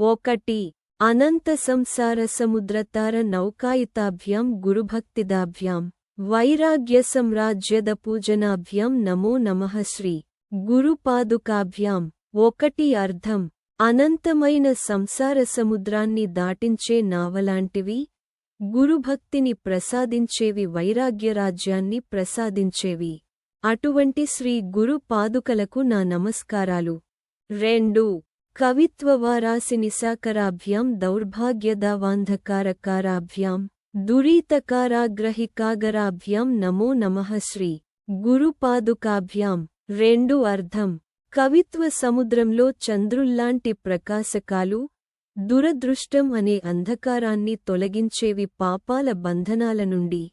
ఒకటి. అనంత సంసార సముద్రతార నౌకాయితాభ్యాం గురుభక్తిదాభ్యాం. వైరాగ్య సమ్రాజ్యద పూజనాభ్యాం నమో నమః శ్రీ గురుపాదుకాభ్యాం. ఒకటి అర్థం. అనంతమైన సంసార సముద్రాన్ని దాటించే నావలాంటివి గురుభక్తిని ప్రసాదించేవి వైరాగ్యరాజ్యాన్ని ప్రసాదించేవి. అటువంటి శ్రీ గురు పాదుకలకు నా నమస్కారాలు. రెండు. కవిత్వవారాసినిశాకరాభ్యాం దౌర్భాగ్యదావాంధకారకారాభ్యాం దురీతకారాగ్రహికాగరాభ్యాం నమో నమః శ్రీ గురుపాదుకాభ్యాం రెండు అర్థం కవిత్వ సముద్రంలో చంద్రుల్లాంటి ప్రకాశకాలు దురదృష్టం అనే అంధకారాన్ని తొలగించేవి పాపాల బంధనాల నుండి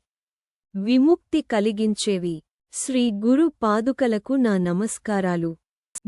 విముక్తి కలిగించేవి శ్రీ గురు పాదుకలకు నా నమస్కారాలు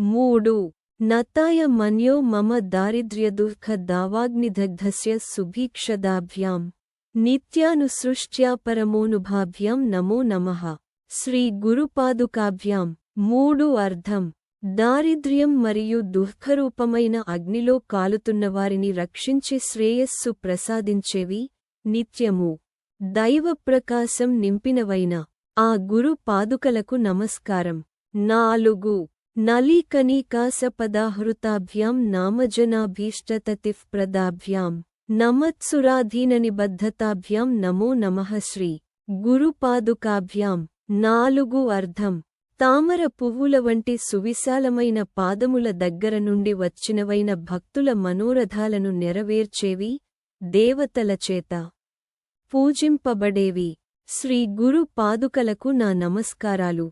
మూడు నతాయ మన్యో మమ దారిద్ర్యదుఃఖ దావాగ్నిదగ్ధస్య సుభీక్షదాభ్యాం. నిత్యానుసృష్ట్యా పరమోనుభాభ్యాం నమో నమః. శ్రీ గురుపాదుకాభ్యాం. మూడు అర్థం దారిద్ర్యం మరియు దుఃఖరూపమైన అగ్నిలో కాలుతున్నవారిని రక్షించి శ్రేయస్సు ప్రసాదించేవి నిత్యము. దైవప్రకాశం నింపినవైన ఆ గురు పాదుకలకు నమస్కారం. నాలుగు నలీకనీకాసపదాహృతాభ్యాం నామజనాభీష్టతతిఫ్ప్రదాభ్యాం నమత్సురాధీననిబద్ధతాభ్యాం నమో నమః శ్రీ గురుపాదుకాభ్యాం నాలుగు అర్థం తామర పువ్వుల వంటి సువిశాలమైన పాదముల దగ్గర నుండి వచ్చినవైన భక్తుల మనోరథాలను నెరవేర్చేవి దేవతలచేత పూజింపబడేవి. శ్రీ గురు పాదుకలకు నా నమస్కారాలు.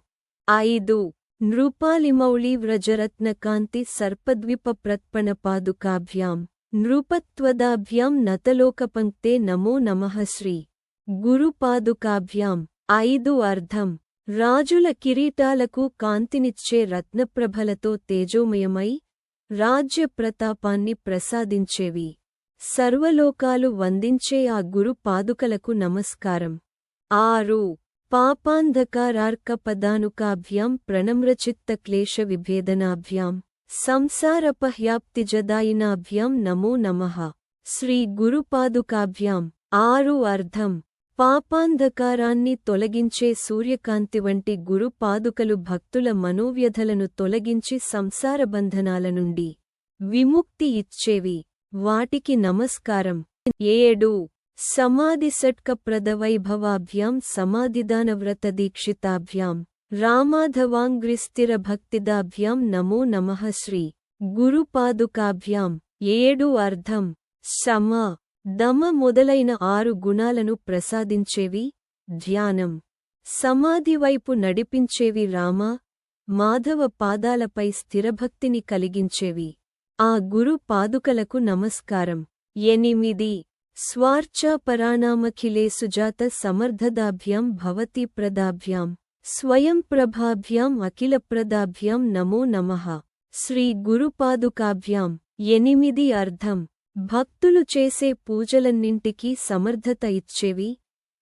ఐదు నృపాలిమౌళి వ్రజరత్నకాంతి సర్పద్వీప ప్రత్పణ పాదుకాభ్యాం నృపత్వదాభ్యాం నతలోకపంక్తే నమో నమః శ్రీ గురుపాదుకాభ్యాం ఐదు అర్థం రాజుల కిరీటాలకు కాంతినిచ్చే రత్నప్రభలతో తేజోమయమై రాజ్య ప్రతాపాన్ని ప్రసాదించేవి సర్వలోకాలు వందించే ఆ గురు పాదుకలకు నమస్కారం ఆరు పాపాంధకారార్కపదానుకాభ్యాం ప్రణమ్రచిత్త క్లేశ విభేదనాభ్యాం సంసారపహ్యాప్తిజదాయినాభ్యాం నమో నమః. శ్రీ గురుపాదుకాభ్యాం. ఆరు అర్థం పాపాంధకారాన్ని తొలగించే సూర్యకాంతి వంటి గురు పాదుకలు భక్తుల మనోవ్యధలను తొలగించి సంసారబంధనాల నుండి విముక్తి ఇచ్చేవి. వాటికి నమస్కారం. ఏడు సమాధి షట్కప్రదవైభవాభ్యాం సమాధిదానవ్రతదీక్షితాభ్యాం రామాధవాంగ్రిస్థిరభక్తిదాభ్యాం నమో నమః శ్రీ గురుపాదుకాభ్యాం ఏడు అర్థం సమ దమ మొదలైన ఆరు గుణాలను ప్రసాదించేవి ధ్యానం సమాధి వైపు నడిపించేవి రామ మాధవ పాదాలపై స్థిరభక్తిని కలిగించేవి ఆ గురు పాదుకలకు నమస్కారం ఎనిమిది స్వార్చాపరాణామఖిలే సుజాత సమర్థదాభ్యాం భవతి ప్రదాభ్యాం స్వయం ప్రభాభ్యాం అఖిలప్రదాభ్యాం నమో నమః. శ్రీ గురుపాదుకాభ్యాం ఎనిమిది అర్థం భక్తులు చేసే పూజలన్నింటికీ సమర్థత ఇచ్చేవి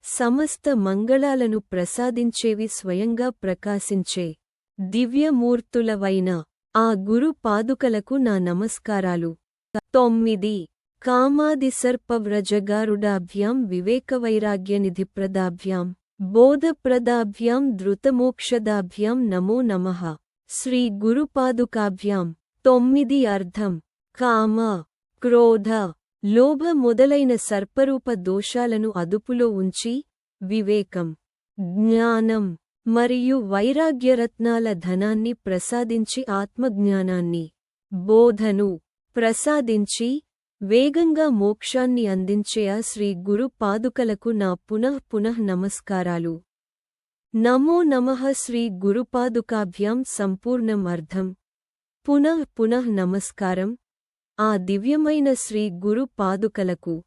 సమస్త మంగళాలను ప్రసాదించేవి స్వయంగా ప్రకాశించే దివ్యమూర్తులవైన ఆ గురు పాదుకలకు నా నమస్కారాలు. తొమ్మిది కామాదిసర్పవ్రజగారుడాభ్యాం వివేకవైరాగ్యనిధిప్రదాభ్యాం బోధప్రదాభ్యాం ధృతమోక్షదాభ్యాం నమో నమః. శ్రీ గురుపాదుకాభ్యాం. తొమ్మిది అర్థం. కామ క్రోధ లోభ మొదలైన సర్పరూప దోషాలను అదుపులో ఉంచి వివేకం జ్ఞానం మరియు వైరాగ్యరత్నాల ధనాన్ని ప్రసాదించి ఆత్మజ్ఞానాన్ని బోధను ప్రసాదించి వేగంగా మోక్షాన్ని అందించే ఆ శ్రీ గురు పాదుకలకు నా పునః పునః నమస్కారాలు. నమో నమః శ్రీ గురుపాదుకాభ్యాం సంపూర్ణం అర్థం. పునః పునః నమస్కారం. ఆ దివ్యమైన శ్రీ గురు పాదుకలకు.